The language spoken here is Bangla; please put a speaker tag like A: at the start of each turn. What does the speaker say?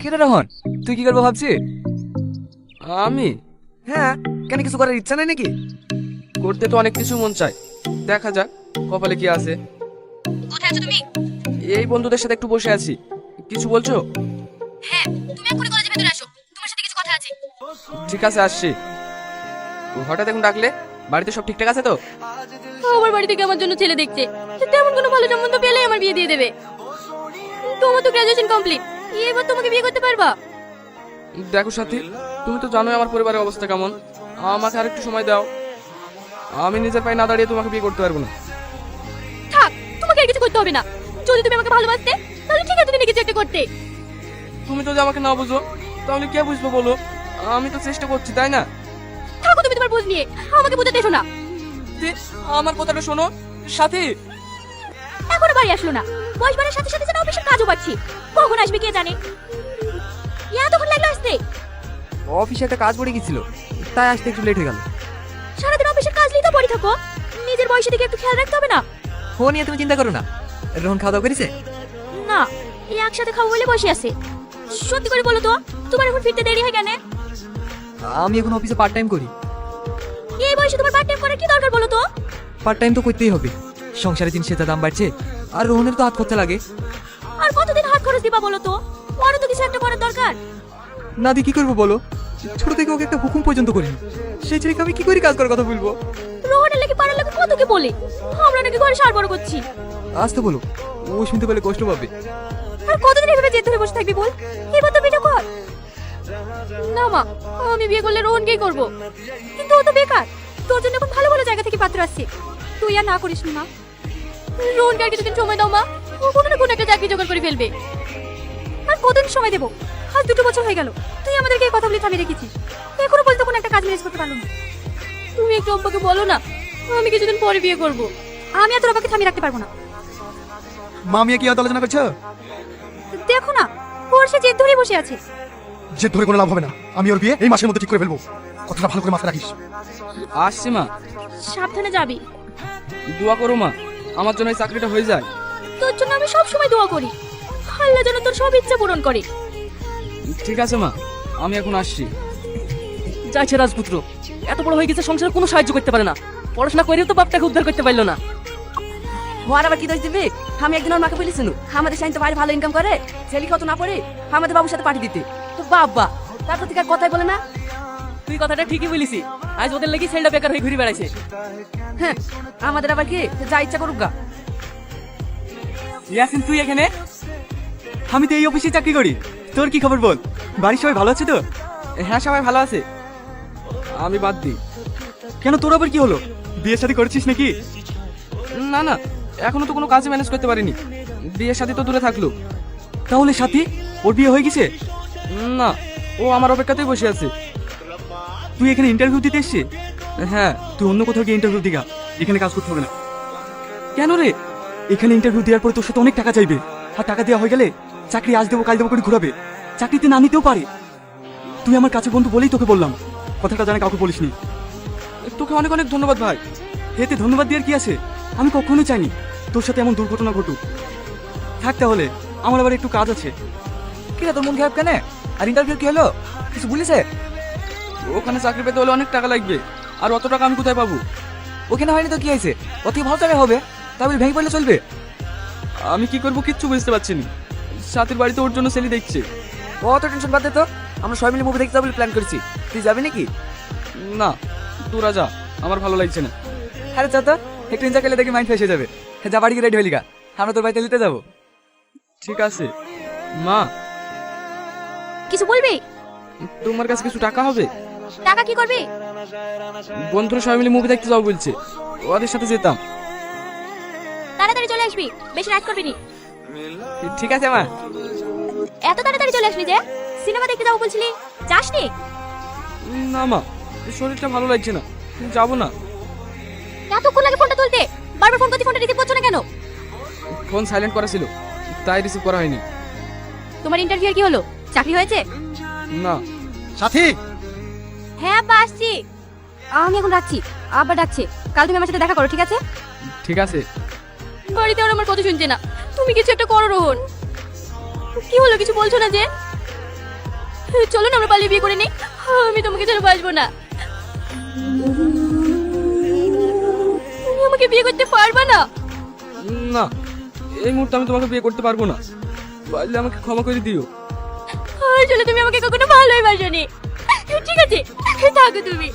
A: কেটে রহন? তুই কি করব ভাবছি
B: আমি?
A: হ্যাঁ কেন কিছু করার ইচ্ছা নাই নাকি?
B: করতে তো অনেক কিছু মন চায়। দেখা যাক কপালে কি আছে।
C: কোথায় আছো তুমি?
B: এই বন্ধুদের সাথে একটু বসে আছি। কিছু বলছো?
C: হ্যাঁ তুমি এক্ষুনি কলেজে ভেতরে আসো। তোমার সাথে কিছু কথা আছে।
B: ঠিক আছে আসছি। হঠাৎ এখন ডাকলে বাড়িতে সব ঠিকঠাক আছে তো?
C: আমার বাড়ি থেকে আমার জন্য ছেলে দেখছে। তেমন কোনো ভালো সম্বন্ধ পেলে আমার বিয়ে দিয়ে দেবে। তোমার তো গ্রাজুয়েশন কমপ্লিট এবার তোমাকে বিয়ে করতে পারবা?
B: দেখো সাথী তুমি তো জানোই আমার পরিবারের অবস্থা কেমন। আমাকে আর একটু সময় দাও। আমি নিজের পায়ে না দাঁড়িয়ে তোমাকে বিয়ে করতে পারব না।
C: থাক তোমাকে আর কিছু করতে হবে না। যদি তুমি আমাকে ভালোবাসতে তাহলে ঠিক আছে তুমি কিছু একটা করতে।
B: তুমি যদি আমাকে না বুঝো তাহলে কে বুঝব বলো? আমি তো চেষ্টা করছি তাই না?
C: থাকো তুমি তোমার বুঝ নিয়ে আমাকে বুঝাতে এসো না।
B: আমার কথাটা শোনো। সাথী!
C: এখনও বাড়ি আসলো না। বয়স বাড়ার সাথে সাথে যেন অফিসের কাজও পাচ্ছি। কখন আসবে কে জানে? এতক্ষণ লাগল আসতে।
A: অফিসে একটা কাজ পড়ে গেছিল তাই আসতে একটু লেট হয়ে গেল।
C: সারাদিন অফিসের কাজ নিয়ে তো পড়ে থাকো নিজের বয়সের দিকে একটু খেয়াল রাখতে হবে না?
A: ও নিয়ে তুমি চিন্তা করো না। রোহন খাওয়া দাওয়া করেছে?
C: না এই একসাথে খাব বলে বসে আছে। সত্যি করে বলো তো তোমার এখন ফিরতে দেরি হয় কেন?
A: আমি এখন অফিসে পার্ট টাইম করি।
C: এই বয়সে তোমার পার্ট টাইম করার কি দরকার বলো তো?
A: পার্ট টাইম তো করতেই হবে। সংসারে জিনিসের যা দাম বাড়ছে আর রোহনের তো হাত খরচা লাগে।
C: আর হাত খরচ দিবা বলো তো? আরও তো কিছু একটা করার দরকার।
A: না দি কি করব বলো? ছোট থেকে ওকে একটা হুকুম পর্যন্ত করি সেই ছেলেকে আমি কি করে কাজ করার কথা বলব?
C: রোহনের লেগে পাড়ার লেগে কত কি বলে? আমরা নাকি ঘরে সার বড় করছি।
A: আসতে বলো ও শুনতে পেলে কষ্ট পাবে।
C: আর কতদিন এভাবে জেদ ধরে বসে থাকবি বল? এবার তো বিটা কর। না মা আমি বিয়ে করলে রোহনকেই করব? কিন্তু ও তো বেকার। তোর জন্য এখন ভালো ভালো জায়গা থেকে পাত্র আসছে। তুই আর না করিস না রোহনকে আর কিছুদিন সময় দাও মা। ও কোনো না কোনো একটা চাকরি জোগাড় করে ফেলবে। আর কতদিন সময় দেবো? আজ দুটো বছর হয়ে গেল। তুই আমাদেরকে এই কথা বলে থামিয়ে রেখেছিস। এখনও বলতে কোনো একটা কাজ ম্যানেজ করতে পারল না। তুমি একটু আব্বাকে বলো না। আমি কিছুদিন পরে বিয়ে করব। আমি আর তোর আব্বাকে থামিয়ে রাখতে পারব না।
D: মামিয়া কি আলোচনা আলোচনা করছ?
C: দেখো না ওর সে জেদ ধরে বসে আছে।
D: যে ধরে কোনো লাভ হবে না। আমি ওর বিয়ে এই মাসের মধ্যে ঠিক করে ফেলব। কথাটা ভালো করে মাথায় রাখিস।
B: আসছি মা।
C: সাবধানে যাবি।
B: দোয়া করো মা আমার জন্য এই চাকরিটা হয়ে যায়।
C: তোর জন্য আমি সব সময় দোয়া করি। আল্লাহ যেন তোর সব ইচ্ছা পূরণ করে।
B: ঠিক আছে মা আমি এখন আসছি।
E: যাইছে রাজপুত্র এত বড় হয়ে গেছে সংসারে কোনো সাহায্য করতে পারে না। পড়াশোনা করেও তো বাপটাকে উদ্ধার করতে পারল না।
F: হওয়ার আবার কি দোষ দিবি? আমি একদিন ওর মাকে বলেছিল আমাদের সাইন তো বাইরে ভালো ইনকাম করে ছেলে কত না পড়ে আমাদের বাবুর সাথে পাঠিয়ে দিতে। তো বাবা তারপর থেকে আর কথাই বলে না?
E: তুই কথাটা ঠিকই বলিসি আজ ওদের লেগে ছেলেটা বেকার হয়ে ঘুরে বেড়াইছে।
F: হ্যাঁ আমাদের আবার কি? যা ইচ্ছা করুক গা।
A: তুই এখানে? আমি তো এই অফিসে চাকরি করি। তোর কি খবর বল? বাড়ির সবাই ভালো আছে তো?
B: হ্যাঁ সবাই ভালো আছে। আমি বাদ দিই।
A: কেন তোর আবার কি হলো? বিয়ের সাথে করেছিস নাকি?
B: না না এখনও তো কোনো কাজে ম্যানেজ করতে পারিনি। বিয়ের সাথে তো দূরে থাকল
A: তাহলে সাথী ওর বিয়ে হয়ে গেছে?
B: না ও আমার অপেক্ষাতেই বসে আছে।
A: তুই এখানে ইন্টারভিউ দিতে এসছিস?
B: হ্যাঁ।
A: তুই অন্য কোথাও গিয়ে ইন্টারভিউ দিগা। এখানে কাজ করতে হবে না।
B: কেন রে?
A: এখানে ইন্টারভিউ দেওয়ার পরে তোর সাথে অনেক টাকা চাইবে। আর টাকা দেওয়া হয়ে গেলে চাকরি আজ দেবো, কাল দেবো করে ঘুরাবে। চাকরিতে না নিতেও পারে। তুই আমার কাছে বন্ধু বলেই তোকে বললাম। কথাটা জানে কাউকে বলিসনি।
B: তোকে অনেক অনেক ধন্যবাদ ভাই।
A: এতে ধন্যবাদ দেওয়ার কি আছে? আমি কখনোই চাইনি তোর সাথে এমন দুর্ঘটনা ঘটুক। থাক তাহলে, আমার আবার একটু কাজ আছে। কি রে, তোর মন খারাপ কেন? আর ইন্টারভিউ কি হলো? কিছু বলিছে
B: ওখানে চাকরি পেতে হলে অনেক টাকা লাগবে। আর অত টাকা আমি কোথায় পাবো?
A: ওখানে হয়নি তো কি হয়েছে? অতি ভালো হবে। তাহলে ভেঙে পড়লে চলবে।
B: আমি কি করব কিচ্ছু বুঝতে পারছি না। সাথীর বাড়িতে ওর জন্য ছেলে দেখছে।
A: অত টেনশন বাদ দে তো। আমরা সবাই মিলে মুভি দেখতে যাব প্ল্যান করেছি। তুই যাবি নাকি?
B: না তোরা যা আমার ভালো লাগছে না।
A: আরে চা তো একটু এনজয় করলে দেখি মাইন্ড ফ্রেশ হয়ে যাবে। যা বাড়ি গিয়ে রেডি হলি গা। আমরা তোর বাড়িতে নিতে যাব।
B: ঠিক আছে। মা।
C: কিছু বলবি?
B: তোমার কাছে কিছু টাকা হবে?
C: টাকা কি করবি?
B: বন্ধুরা সবাই মিলে মুভি দেখতে যাব বলছে। ওদের সাথে যেতাম।
C: তাড়াতাড়ি চলে আসবি। বেশি রাত করবি নি।
A: ঠিক আছে মা।
C: এত তাড়াতাড়ি চলে আসবি যে? সিনেমা দেখতে যাব বলছিলি। যাসনি?
B: না মা শরীরটা ভালো লাগছে না। যাব না।
C: এতক্ষণ লাগে ফোনটা তুলতে? বারবার ফোন করছি ফোনটা রিসিভ করছ না কেন?
B: ফোন সাইলেন্ট করা ছিল তাই রিসিভ করা হয়নি।
C: তোমার ইন্টারভিউ কি হলো? চাকরি হয়েছে?
B: না।
D: সাথী!
C: হ্যাঁ আব্বা আসছি। আমি এখন রাখছি। আব্বা ডাকছে। কাল তুমি আমার সাথে দেখা করো ঠিক আছে?
B: ঠিক আছে।
C: বাড়িতে আর আমার কথা শুনছে না। তুমি কিছু একটা করো রোহন। কি হলো কিছু বলছো না যে? চলো না আমরা পালিয়ে বিয়ে করে নিই। আমি তোমাকে ছেড়ে বাসবো না। তুমি আমাকে বিয়ে করতে পারবা না?
B: না এই মুহূর্তে আমি তোমাকে বিয়ে করতে পারব না। পারলে আমাকে ক্ষমা করে দিও।
C: আসলে তুমি আমাকে কখনো ভালোই বাসনি। ঠিক আছে থাকো তুমি।